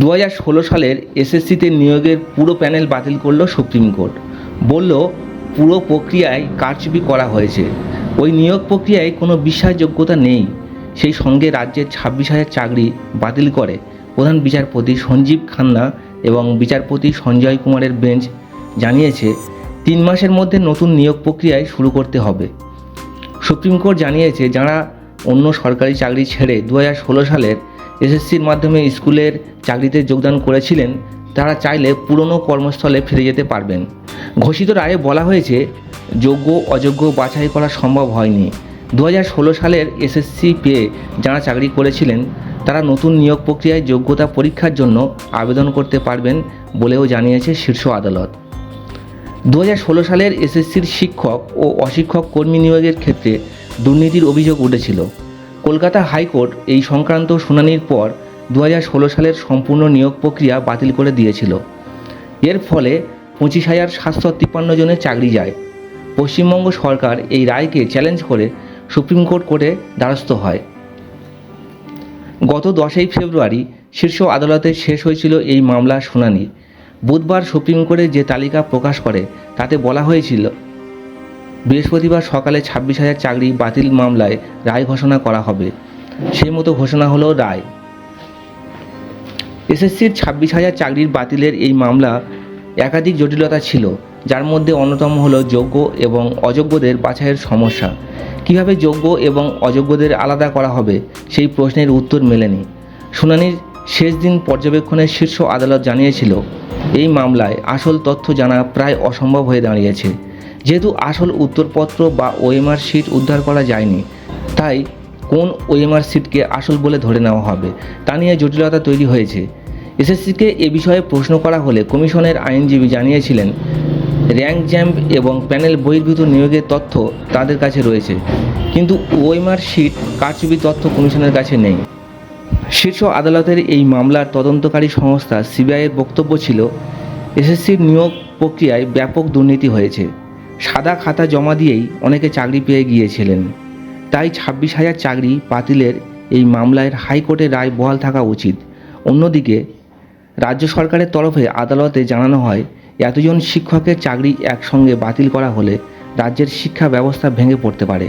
দু হাজার ষোলো সালের এসএসসিতে নিয়োগের পুরো প্যানেল বাতিল করল সুপ্রিম কোর্ট। বলল, পুরো প্রক্রিয়ায় কারচুপি করা হয়েছে। ওই নিয়োগ প্রক্রিয়ায় কোনো বিশ্বাসযোগ্যতা নেই। সেই সঙ্গে রাজ্যের ছাব্বিশ হাজার চাকরি বাতিল করে প্রধান বিচারপতি সঞ্জীব খান্না এবং বিচারপতি সঞ্জয় কুমারের বেঞ্চ জানিয়েছে, তিন মাসের মধ্যে নতুন নিয়োগ প্রক্রিয়ায় শুরু করতে হবে। সুপ্রিম কোর্ট জানিয়েছে, যারা অন্য সরকারি চাকরি ছেড়ে দু হাজার ষোলো সালের এসএসসির মাধ্যমে স্কুলের চাকরিতে যোগদান করেছিলেন, তারা চাইলে পুরনো কর্মস্থলে ফিরে যেতে পারবেন। ঘোষিত রায়ে বলা হয়েছে, যোগ্য অযোগ্য বাছাই করা সম্ভব হয়নি। দু ষোলো সালের এসএসসি পেয়ে যারা চাকরি করেছিলেন, তারা নতুন নিয়োগ প্রক্রিয়ায় যোগ্যতা পরীক্ষার জন্য আবেদন করতে পারবেন বলেও জানিয়েছে শীর্ষ আদালত। দু ষোলো সালের এসএসসির শিক্ষক ও অশিক্ষক কর্মী নিয়োগের ক্ষেত্রে দুর্নীতির অভিযোগ উঠেছিল। কলকাতা হাইকোর্ট এই সংক্রান্ত শুনানির পর দু হাজার ষোলো সালের সম্পূর্ণ নিয়োগ প্রক্রিয়া বাতিল করে দিয়েছিল। এর ফলে পঁচিশ হাজার সাতশো তিপ্পান্ন জনের চাকরি যায়। পশ্চিমবঙ্গ সরকার এই রায়কে চ্যালেঞ্জ করে সুপ্রিম কোর্ট কোর্টে দ্বারস্থ হয়। গত দশই ফেব্রুয়ারি শীর্ষ আদালতে শেষ হয়েছিল এই মামলার শুনানি। বুধবার সুপ্রিম কোর্টে যে তালিকা প্রকাশ করে, তাতে বলা হয়েছিল বৃহস্পতিবার সকালে ছাব্বিশ হাজার চাকরি বাতিল মামলায় রায় ঘোষণা করা হবে। সেই মতো ঘোষণা হলো রায়। এসএসসির ছাব্বিশ হাজার চাকরির বাতিলের এই মামলা একাধিক জটিলতা ছিল, যার মধ্যে অন্যতম হলো যোগ্য এবং অযোগ্যদের বাছাইয়ের সমস্যা। কীভাবে যোগ্য এবং অযোগ্যদের আলাদা করা হবে, সেই প্রশ্নের উত্তর মেলেনি। শুনানির শেষ দিন পর্যবেক্ষণের শীর্ষ আদালত জানিয়েছিল, এই মামলায় আসল তথ্য জানা প্রায় অসম্ভব হয়ে দাঁড়িয়েছে। যেহেতু আসল উত্তরপত্র বা ওএমআর শিট উদ্ধার করা যায়নি, তাই কোন ওএমআর সিটকে আসল বলে ধরে নেওয়া হবে, তা নিয়ে জটিলতা তৈরি হয়েছে। এসএসসিকে এ বিষয়ে প্রশ্ন করা হলে কমিশনের আইনজীবী জানিয়েছিলেন, র্যাঙ্ক জ্যাম্প এবং প্যানেল বহির্ভূত নিয়োগের তথ্য তাদের কাছে রয়েছে, কিন্তু ওএমআর শিট কারচুপি তথ্য কমিশনের কাছে নেই। শীর্ষ আদালতের এই মামলার তদন্তকারী সংস্থা সিবিআইয়ের বক্তব্য ছিল এসএসসির নিয়োগ প্রক্রিয়ায় ব্যাপক দুর্নীতি হয়েছে। সাদা খাতা জমা দিয়েই অনেকে চাকরি পেয়ে গিয়েছিলেন। তাই ছাব্বিশ হাজার চাকরি বাতিলের এই মামলায় হাইকোর্টের রায় বহাল থাকা উচিত। অন্যদিকে, রাজ্য সরকারের তরফে আদালতে জানানো হয়, এতজন শিক্ষকের চাকরি একসঙ্গে বাতিল করা হলে রাজ্যের শিক্ষা ব্যবস্থা ভেঙে পড়তে পারে।